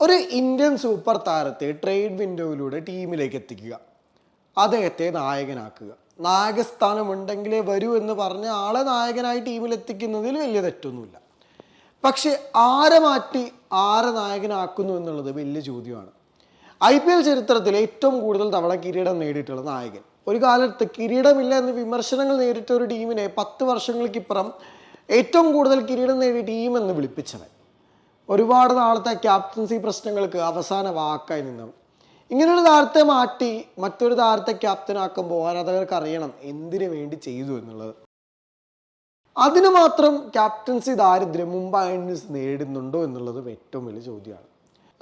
ഒരു Indian super താരത്തെ trade വിൻഡോയിലൂടെ ടീമിലേക്ക് എത്തിക്കുക. അദ്ദേഹത്തെ നായകനാക്കുക. നായകസ്ഥാനമുണ്ടെങ്കിലേ വരൂ എന്ന് പറഞ്ഞ ആളെ നായകനായി ടീമിൽ എത്തിക്കുന്നതിൽ വലിയ തെറ്റൊന്നുമില്ല. പക്ഷെ ആരെ മാറ്റി ആരെ നായകനാക്കുന്നു എന്നുള്ളത് വലിയ ചോദ്യമാണ്. ഐ പി എൽ ചരിത്രത്തിൽ ഏറ്റവും കൂടുതൽ തവണ കിരീടം നേടിയിട്ടുള്ള നായകൻ. ഒരു കാലത്ത് കിരീടമില്ല എന്ന് വിമർശനങ്ങൾ നേരിട്ട ഒരു ടീമിനെ പത്ത് വർഷങ്ങൾക്കിപ്പുറം ഏറ്റവും കൂടുതൽ കിരീടം നേടിയ ടീം എന്ന് വിളിപ്പിച്ചവൻ. ഒരുപാട് നാളത്തെ ക്യാപ്റ്റൻസി പ്രശ്നങ്ങൾക്ക് അവസാന വാക്കായി നിന്നു. ഇങ്ങനൊരു താരത്തെ മാറ്റി മറ്റൊരു താരത്തെ ക്യാപ്റ്റനാക്കുമ്പോൾ ആരാധകർക്ക് അറിയണം. എന്തിനു വേണ്ടി ചെയ്തു എന്നുള്ളത്. അതിന് മാത്രം ക്യാപ്റ്റൻസി ദാരിദ്ര്യം മുംബൈ ഇന്ത്യൻസ് നേടുന്നുണ്ടോ എന്നുള്ളത് ഏറ്റവും വലിയ ചോദ്യമാണ്.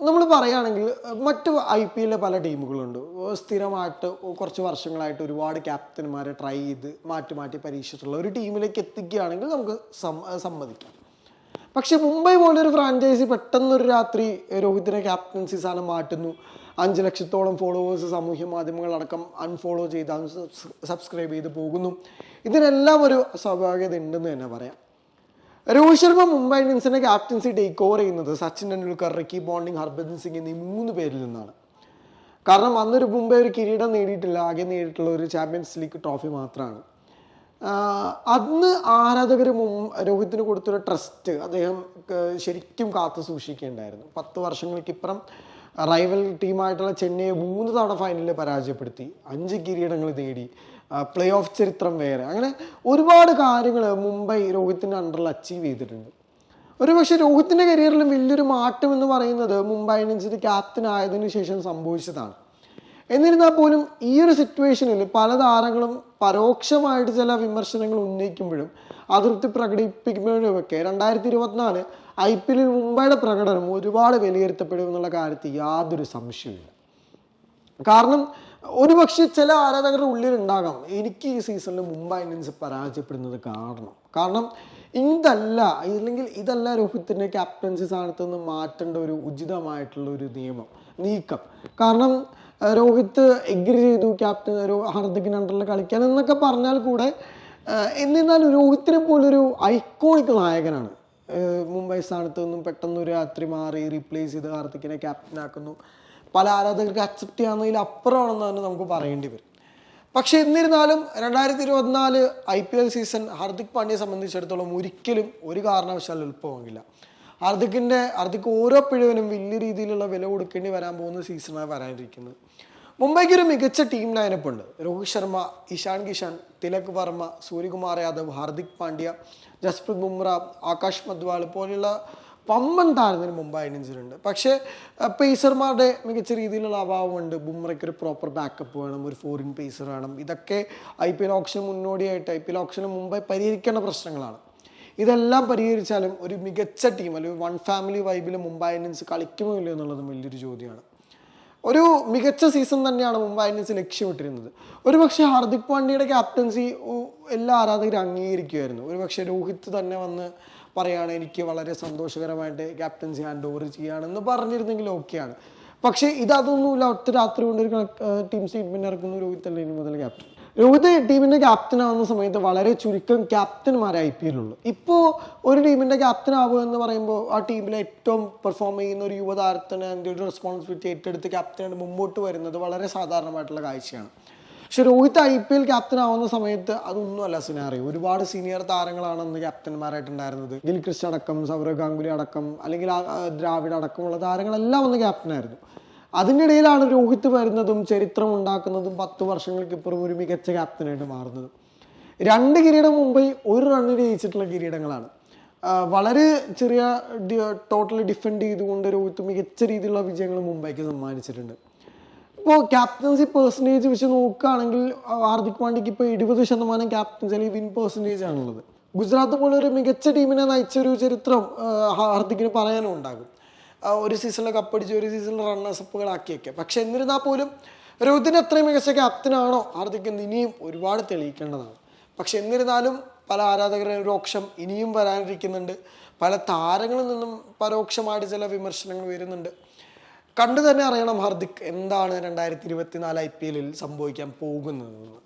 നമ്മൾ പറയുകയാണെങ്കിൽ മറ്റ് ഐ പി എല്ലിലെ പല ടീമുകളുണ്ട്. സ്ഥിരമായിട്ട് കുറച്ച് വർഷങ്ങളായിട്ട് ഒരുപാട് ക്യാപ്റ്റന്മാരെ ട്രൈ ചെയ്ത് മാറ്റി മാറ്റി പരീക്ഷിച്ചിട്ടുള്ള ഒരു ടീമിലേക്ക് എത്തിക്കുകയാണെങ്കിൽ നമുക്ക് സമ്മതിക്കാം. പക്ഷെ മുംബൈ പോലൊരു ഫ്രാഞ്ചൈസി പെട്ടെന്നൊരു രാത്രി രോഹിത്തിനെ ക്യാപ്റ്റൻസി സ്ഥാനം മാറ്റുന്നു. അഞ്ച് ലക്ഷത്തോളം ഫോളോവേഴ്സ് സാമൂഹ്യ മാധ്യമങ്ങളടക്കം അൺഫോളോ ചെയ്ത് സബ്സ്ക്രൈബ് ചെയ്ത് പോകുന്നു. ഇതിനെല്ലാം ഒരു സ്വാഭാവികത ഉണ്ടെന്ന് തന്നെ പറയാം. രോഹിത് ശർമ്മ മുംബൈ ഇന്ത്യൻസിന്റെ ക്യാപ്റ്റൻസി ടേക്ക് ഓവർ ചെയ്യുന്നത് സച്ചിൻ ടെണ്ടുൽക്കർ റിക്കി ബോണ്ടിങ് ഹർഭജൻ സിംഗ് എന്നീ മൂന്ന് പേരിൽ നിന്നാണ്. കാരണം അന്നൊരു മുംബൈ ഒരു കിരീടം നേടിയിട്ടില്ല. ആകെ നേടിയിട്ടുള്ള ഒരു ചാമ്പ്യൻസ് ലീഗ് ട്രോഫി മാത്രമാണ് അന്ന് ആരാധകർ രോഹിത്തിന് കൊടുത്തൊരു ട്രസ്റ്റ് അദ്ദേഹം ശരിക്കും കാത്തു സൂക്ഷിക്കേണ്ടായിരുന്നു. പത്ത് വർഷങ്ങൾക്കിപ്പുറം റൈവൽ ടീമായിട്ടുള്ള ചെന്നൈയെ മൂന്ന് തവണ ഫൈനലിൽ പരാജയപ്പെടുത്തി. അഞ്ച് കിരീടങ്ങൾ നേടി പ്ലേ ഓഫ് ചരിത്രം വേറെ. അങ്ങനെ ഒരുപാട് കാര്യങ്ങൾ മുംബൈ രോഹിത്തിന്റെ അണ്ടറിൽ അച്ചീവ് ചെയ്തിട്ടുണ്ട്. ഒരു പക്ഷേ രോഹിത്തിന്റെ കരിയറിലും വലിയൊരു മാറ്റം എന്ന് പറയുന്നത് മുംബൈ ഇന്ത്യൻസിന്റെ ക്യാപ്റ്റൻ ആയതിനു ശേഷം സംഭവിച്ചതാണ്. എന്നിരുന്നാൽ പോലും ഈ ഒരു സിറ്റുവേഷനിൽ പല താരങ്ങളും പരോക്ഷമായിട്ട് ചില വിമർശനങ്ങൾ ഉന്നയിക്കുമ്പോഴും അതൃപ്തി പ്രകടിപ്പിക്കുമ്പോഴുമൊക്കെ രണ്ടായിരത്തി ഇരുപത്തിനാല് ഐ പി എല്ലിൽ മുംബൈയുടെ പ്രകടനം ഒരുപാട് വിലയിരുത്തപ്പെടും എന്നുള്ള കാര്യത്തിൽ യാതൊരു സംശയമില്ല കാരണം ഒരുപക്ഷെ ചില ആരാധകരുടെ ഉള്ളിൽ ഉണ്ടാകാം എനിക്ക് ഈ സീസണിൽ മുംബൈ ഇന്ത്യൻസ് പരാജയപ്പെടുന്നത് കാരണം കാരണം ഇതല്ല ഇല്ലെങ്കിൽ ഇതല്ല രോഹിത്തിന്റെ ക്യാപ്റ്റൻസി സ്ഥാനത്ത് നിന്ന് മാറ്റേണ്ട ഒരു ഉചിതമായിട്ടുള്ള ഒരു നിയമം നീക്കം. കാരണം രോഹിത്ത് രോഹിത് എഗ്രി ചെയ്തു ക്യാപ്റ്റൻ ഒരു ഹാർദിക്കിന് അണ്ടറിൽ കളിക്കാൻ എന്നൊക്കെ പറഞ്ഞാൽ കൂടെ എന്നിരുന്നാലും രോഹിത്തിനെ പോലൊരു ഐക്കോണിക് നായകനാണ്. മുംബൈ സ്ഥാനത്ത് നിന്നും പെട്ടെന്ന് ഒരു രാത്രി മാറി റീപ്ലേസ് ചെയ്ത് ഹാർദിക്കിനെ ക്യാപ്റ്റനാക്കുന്നു പല ആരാധകർക്ക് അക്സെപ്റ്റ് ചെയ്യാവുന്നതിൽ അപ്പുറമാണെന്ന് തന്നെ നമുക്ക് പറയേണ്ടി വരും. പക്ഷേ എന്നിരുന്നാലും രണ്ടായിരത്തി ഇരുപത്തിനാല് I P L season Hardik പാണ്ഡ്യയെ സംബന്ധിച്ചിടത്തോളം ഒരിക്കലും ഒരു കാരണവശാലും എളുപ്പമാകില്ല ഹാർദിക്കിന്റെ ഹാർദിക് ഓരോ പിഴവിനും വലിയ രീതിയിലുള്ള വില കൊടുക്കേണ്ടി വരാൻ പോകുന്ന സീസണാണ് വരാനിരിക്കുന്നത്. മുംബൈക്ക് ഒരു മികച്ച ടീം ലൈനപ്പ് ഉണ്ട്. രോഹിത് ശർമ്മ ഇഷാൻ കിഷാൻ തിലക് വർമ്മ സൂര്യകുമാർ യാദവ് ഹാർദിക് പാണ്ഡ്യ ജസ്പ്രീത് ബുംറ ആകാശ് മദ്വാൾ പോലെയുള്ള പമ്പൻ താരത്തിന് മുംബൈ ഇന്നിങ്സിലുണ്ട് പക്ഷേ പേസർമാരുടെ മികച്ച രീതിയിലുള്ള അഭാവമുണ്ട്. ബുംറയ്ക്ക് ഒരു പ്രോപ്പർ ബാക്കപ്പ് വേണം ഒരു ഫോറിൻ പേസർ വേണം. ഇതൊക്കെ ഐ പി എൽ ഓപ്ഷൻ മുന്നോടിയായിട്ട് ഐ പി എൽ ഓപ്ഷന് മുമ്പായി പരിഹരിക്കേണ്ട പ്രശ്നങ്ങളാണ്. ഇതെല്ലാം പരിഹരിച്ചാലും ഒരു മികച്ച ടീം അല്ലെങ്കിൽ വൺ ഫാമിലി വൈബിൽ മുംബൈ ഇന്ത്യൻസ് കളിക്കുമോ ഇല്ലയോ എന്നുള്ളതും വലിയൊരു ചോദ്യമാണ്. ഒരു മികച്ച സീസൺ തന്നെയാണ് മുംബൈ ഇന്ത്യൻസ് ലക്ഷ്യമിട്ടിരുന്നത്. ഒരു പക്ഷേ ഹാർദിക് പാണ്ഡ്യയുടെ ക്യാപ്റ്റൻസി എല്ലാ ആരാധകരും അംഗീകരിക്കുമായിരുന്നു. ഒരു പക്ഷേ രോഹിത് തന്നെ വന്ന് പറയാണ് എനിക്ക് വളരെ സന്തോഷകരമായിട്ട് ക്യാപ്റ്റൻസി ഹാൻഡ് ഓവർ ചെയ്യുകയാണെന്ന് പറഞ്ഞിരുന്നെങ്കിൽ ഓക്കെയാണ്. പക്ഷേ ഇതൊന്നുമില്ല ഒറ്റ രാത്രി കൊണ്ട് ഒരു ടീം സ്റ്റേറ്റ്മെന്റ് ഇറക്കുന്നു രോഹിത് അല്ലേ ഇനി മുതൽ ക്യാപ്റ്റൻ? രോഹിത് ടീമിന്റെ ക്യാപ്റ്റൻ ആവുന്ന സമയത്ത് വളരെ ചുരുക്കം ക്യാപ്റ്റന്മാരെ ഐ പി എല്ലുള്ളൂ ഇപ്പോൾ ഒരു ടീമിന്റെ ക്യാപ്റ്റൻ ആവുക എന്ന് പറയുമ്പോൾ ആ ടീമിലെ ഏറ്റവും പെർഫോം ചെയ്യുന്ന ഒരു യുവതാരത്തിന് അതിന്റെ ഒരു റെസ്പോൺസിബിലിറ്റി ഏറ്റെടുത്ത് ക്യാപ്റ്റനായിട്ട് മുമ്പോട്ട് വരുന്നത് വളരെ സാധാരണമായിട്ടുള്ള കാഴ്ചയാണ്. പക്ഷെ Rohit I P L captain ആവുന്ന സമയത്ത് അതൊന്നുമല്ല സിനാറി ഒരുപാട് സീനിയർ താരങ്ങളാണ് അന്ന് ക്യാപ്റ്റന്മാരായിട്ടുണ്ടായിരുന്നത് ഗിൽക്രിസ്റ്റ് അടക്കം സൗരവ് ഗാംഗുലി അടക്കം അല്ലെങ്കിൽ ദ്രാവിഡ് അടക്കമുള്ള താരങ്ങളെല്ലാം അന്ന് ക്യാപ്റ്റനായിരുന്നു അതിനിടയിലാണ് രോഹിത് വരുന്നതും ചരിത്രം ഉണ്ടാക്കുന്നതും പത്ത് വർഷങ്ങൾക്കിപ്പുറം ഒരു മികച്ച ക്യാപ്റ്റനായിട്ട് മാറുന്നത്. രണ്ട് കിരീടം മുംബൈ ഒരു റണ്ണിന് ജയിച്ചിട്ടുള്ള കിരീടങ്ങളാണ്. വളരെ ചെറിയ ടോട്ടലി ഡിഫെൻഡ് ചെയ്തുകൊണ്ട് രോഹിത് മികച്ച രീതിയിലുള്ള വിജയങ്ങൾ മുംബൈക്ക് സമ്മാനിച്ചിട്ടുണ്ട്. ഇപ്പോൾ ക്യാപ്റ്റൻസി പെർസെന്റേജ് വെച്ച് നോക്കുകയാണെങ്കിൽ ഹാർദിക് പാണ്ഡ്യക്ക് ഇപ്പോൾ എഴുപത് ശതമാനം ക്യാപ്റ്റൻസി അല്ലെങ്കിൽ വിൻ പെർസെന്റേജ് ആണുള്ളത്. ഗുജറാത്ത് പോലെ ഒരു മികച്ച ടീമിനെ നയിച്ച ഒരു ചരിത്രം ഹാർദിക്കിന് പറയാനും ഉണ്ടാകും. ഒരു സീസണിൽ കപ്പടിച്ച് ഒരു സീസണിൽ റണ്ണേഴ്സപ്പുകളാക്കിയൊക്കെ പക്ഷെ എന്നിരുന്നാൽ പോലും രോഹിത്തിന് അത്രയും മികച്ച ക്യാപ്റ്റനാണോ ഹാർദിക് എന്ന് ഇനിയും ഒരുപാട് തെളിയിക്കേണ്ടതാണ്. പക്ഷെ എന്നിരുന്നാലും പല ആരാധകരുടെ രോക്ഷം ഇനിയും വരാനിരിക്കുന്നുണ്ട്. പല താരങ്ങളിൽ നിന്നും പരോക്ഷമായിട്ട് ചില വിമർശനങ്ങൾ വരുന്നുണ്ട്. കണ്ടു തന്നെ അറിയണം ഹാർദിക്. എന്താണ് രണ്ടായിരത്തി ഇരുപത്തിനാല് ഐ പി എല്ലിൽ സംഭവിക്കാൻ പോകുന്നത്